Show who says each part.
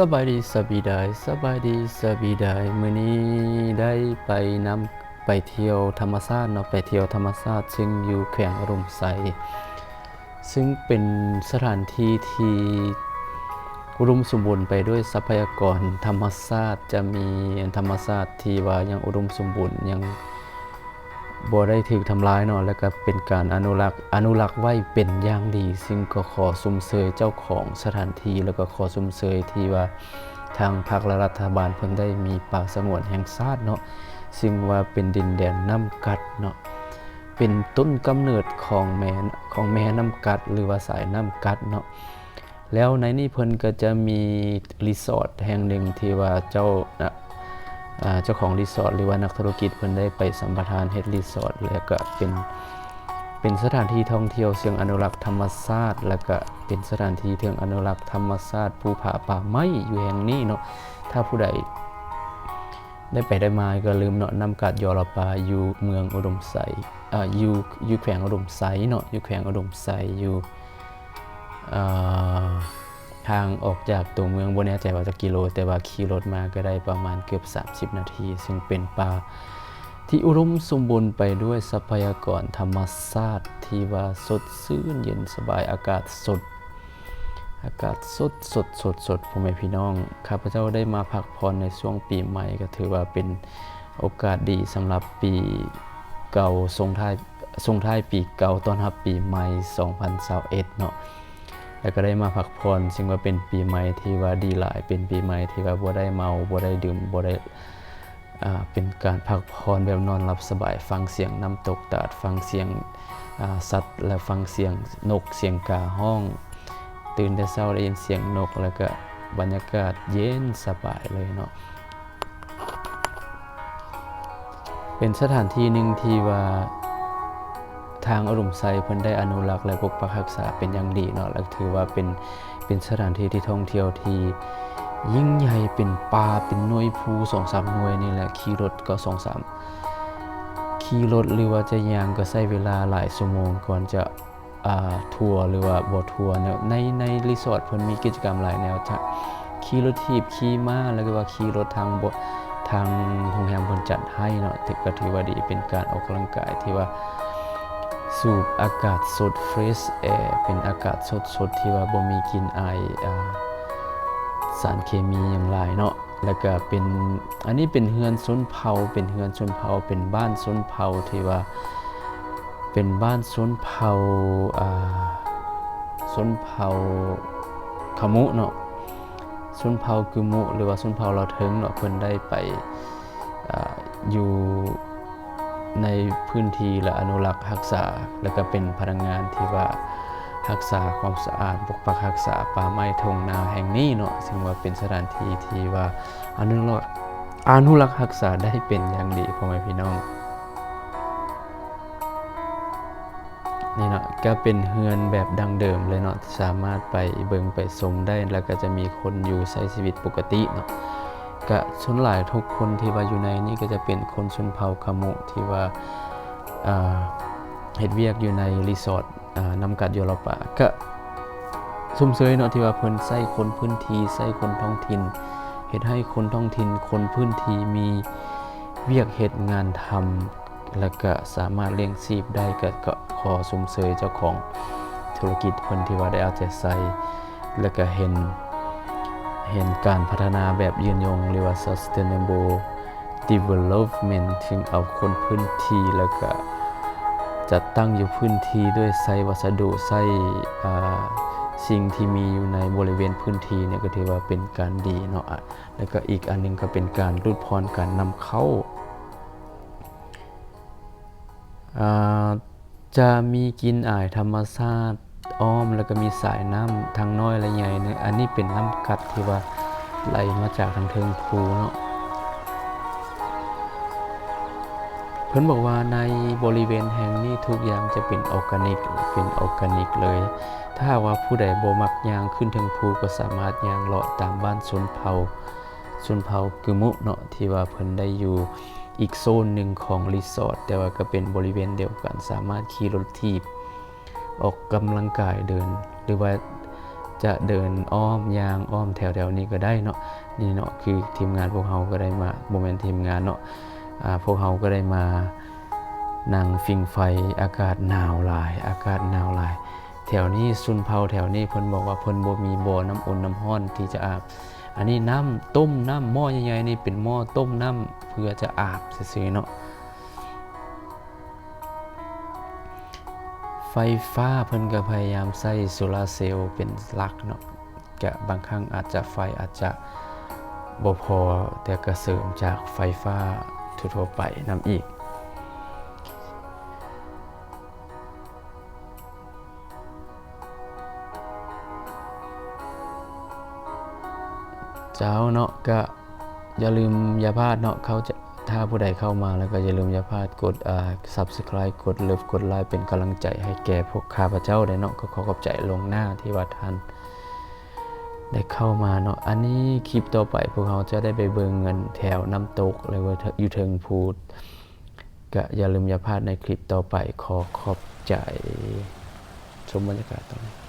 Speaker 1: สบายดีสบีดายสบายดีสบีดายมื้อนี้ได้ไปนำไปเที่ยวธรรมชาติเนาะไปเที่ยวธรรมชาติ ซึ่งอยู่แขวงอารมณ์ไซซึ่งเป็นสถานที่ที่อุมสมบูรณ์ไปด้วยทรัพยากรธรรมชาติจะมีธรรมชาติที่ว่ายังอุดมสมบูรณ์ยัง บ่ได้ถูกทำลายเนาะแล้วก็เป็นการอนุรักษ์อนุรักษ์ไว้เป็นอย่างดี ซึ่งก็ขอสุมเสยเจ้าของสถานที่แล้วก็ขอสุมเสยที่ว่าทางภาครัฐบาลเพิ่นได้มีป่าสงวนแห่งชาติเนาะซึ่งว่าเป็นดินแดนน้ำกัดเนาะเป็นต้นกำเนิดของแม่ของแม่น้ำกัด หรือว่าสายน้ำกัดเนาะแล้วในนี้เพิ่นก็จะมีรีสอร์ทแห่งหนึ่งที่ว่าเจ้านะอ่า เจ้าของรีสอร์ทหรือว่านักธุรกิจเพิ่นได้ไปสัมปทานเฮ็ดรีสอร์ทแล้วก็เป็นเป็นสถานที่ท่องเที่ยวเชิงอนุรักษ์ธรรมชาติแล้วก็เป็นสถานที่เชิงอนุรักษ์ธรรมชาติภูผาป่าไม้อยู่แห่งนี้เนาะถ้าผู้ใดได้ไปได้มาก็ลืมเนาะนำกาดยอรปาอยู่เมืองอุดมไสอ่าอยู่อยู่แขวงอุดมไสเนาะอยู่แขวงอุดมไสอยู่อ่า ทางออกจากตัวเมืองบนแน่ใจว่าจะกิโล แต่ว่าขี่รถมาก็ได้ประมาณเกือบ 30 นาที ซึ่งเป็นป่าที่อุดมสมบูรณ์ไปด้วยทรัพยากรธรรมชาติที่ว่าสดชื่นเย็นสบายอากาศสด อากาศสดสดสดสดพ่อแม่พี่น้องข้าพเจ้าได้มาพักผ่อนในช่วงปีใหม่ก็ถือว่าเป็นโอกาสดีสำหรับปีเก่าส่งท้ายส่งท้ายปีเก่าต้อนรับปีใหม่ 2021 เนาะ แล้วก็ได้มาพักผ่อนซึ่งว่าเป็นปีใหม่ที่ว่าดีหลาย เป็นปีใหม่ที่ว่าบ่ได้เมาบ่ได้ดื่มบ่ได้อ่าเป็นการพักผ่อนแบบนอนหลับสบาย ฟังเสียงน้ำตกตาด ฟังเสียงสัตว์ และฟังเสียงนกเสียงกาห้อง ตื่นแต่เช้าได้ยินเสียงนก แล้วก็บรรยากาศเย็นสบายเลยเนาะเป็นสถานที่หนึ่งที่ว่า ทางอรุมไซเพิ่นได้อนุรักษ์และปกปักรักษาเป็นอย่างดีเนาะและถือว่าเป็นเป็นสถานที่ที่ท่องเที่ยวที่ยิ่งใหญ่เป็นป่าเป็นหน่วยภูสองสามหน่วยนี่แหละขี่รถก็สองสามขี่รถหรือว่าจะยางก็ใช้เวลาหลายชั่วโมงก่อนจะทัวร์หรือว่าบ่ทัวร์เนี่ยในในรีสอร์ทเพิ่นมีกิจกรรมหลายแนวจะขี่รถถีบขี่ม้าแล้วก็ว่าขี่รถทางบทางโรงแรมเพิ่นจัดให้เนาะถือก็ถือว่าดีเป็นการออกกำลังกายที่ว่า สูบอากาศสด fresh air เป็นอากาศสดสดที่ว่าบ่มีกลิ่นอายอ่าสารเคมีอย่างหลายเนาะแล้วก็เป็นอันนี้เป็นเฮือนชนเผาเป็นเฮือนชนเผาเป็นบ้านชนเผาที่ว่าเป็นบ้านชนเผาอ่าชนเผาขมุเนาะชนเผากุมุหรือว่าชนเผาเราเทิงเนาะเพิ่นได้ไปออยู่ ในพื้นที่และอนุรักษ์รักษา และก็เป็นพนักงานที่ว่ารักษาความสะอาดปกปักรักษาป่าไม้ทงนาแห่งนี้เนาะซึ่งว่าเป็นสถานที่ที่ว่าอนุรักษ์อนุรักษ์รักษาได้เป็นอย่างดีพ่อแม่พี่น้องนี่เนาะก็เป็นเฮือนแบบดังเดิมเลยเนาะสามารถไปเบิงไปชมได้แล้วก็จะมีคนอยู่ใช้ชีวิตปกติเนาะ ก็ส่วนหลายทุกคนที่ว่าอยู่ในนี่ก็จะเป็นคนชนเผ่าขมุที่ว่าเฮ็ดเวียกอยู่ในรีสอร์ทนำกัดโยโรปาก็ซุ่มเซยเนาะที่ว่าเพิ่นใส่คนพื้นที่ใส่คนท้องถิ่นเฮ็ดให้คนท้องถิ่นคนพื้นที่มีเวียกเฮ็ดงานทำแล้วก็สามารถเลี้ยงชีพได้ก็ก็ขอซุ่มเซยเจ้าของธุรกิจเพิ่นที่ว่าได้เอาใจใส่แล้วก็เห็น เห็นการพัฒนาแบบยืนยงเรียกว่า sustainable development ถึงเอาคนพื้นที่แล้วก็จัดตั้งอยู่พื้นที่ด้วยใช้วัสดุใช้อ่สิ่งที่มีอยู่ในบริเวณพื้นที่เนี่ยก็ถือว่าเป็นการดีเนาะอะแล้วก็อีกอันหนึงก็เป็นการลดพรการนำเข้า จะมีกินอายธรรมชาติ อ้อมแล้วก็มีสายน้ำทางน้อยและใหญ่เนี่ยอันนี้เป็นน้ำกัดที่ว่าไหลมาจากทางเทิงภูเนาะเพิ่นบอกว่าในบริเวณแห่งนี้ทุกอย่างจะเป็นออร์แกนิกเป็นออร์แกนิกเลย ถ้าว่าผู้ใดบ่มักยางขึ้นเทิงภูก็สามารถยางเลาะตามบ้านชนเผ่าชนเผ่ากึมุเนาะที่ว่าเพิ่นได้อยู่อีกโซนหนึ่งของรีสอร์ทแต่ว่าก็เป็นบริเวณเดียวกันสามารถขี่รถถีบ ออกกำลังกายเดิน หรือว่าจะเดินอ้อมยางอ้อมแถวๆนี้ก็ได้เนาะนี่เนาะคือทีมงานพวกเราก็ได้มาโมเมนต์ทีมงานเนาะพวกเราก็ได้มานั่งฟิงไฟอากาศหนาวหลาย อากาศหนาวหลาย แถวนี้ซุนเผาแถวนี้เพิ่นบอกว่าเพิ่นบ่มีบ่อน้ำอุ่นน้ำร้อนที่จะอาบ อันนี้น้ำต้มน้ำหม้อใหญ่ๆนี่เป็นหม้อต้มน้ำเพื่อจะอาบซื่อๆเนาะ ไฟฟ้าเพิ่นก็พยายามใส่โซลาร์เซลล์เป็นหลักเนาะก็บางครั้งอาจจะไฟอาจจะบ่พอแต่ก็เสริมจากไฟฟ้าทั่วไปนํอีก เจ้าเนาะก็อย่าลืมอย่าพลาดเนาะเขาจะ ถ้าผู้ใดเข้ามาแล้วก็อย่าลืมอย่าพลาดกดอ่า subscribe กดเลิฟกดไลค์เป็นกำลังใจให้แก่พวกข้าพเจ้าได้เนาะก็ขอขอบใจลงหน้าที่ว่าท่านได้เข้ามาเนาะ อันนี้คลิปต่อไปพวกเราจะได้ไปเบิงเงินแถวน้ำตกเลยว่าอยู่เทิงพูดก็อย่าลืมอย่าพลาดในคลิปต่อไปขอขอบใจชมบรรยากาศตรงนี้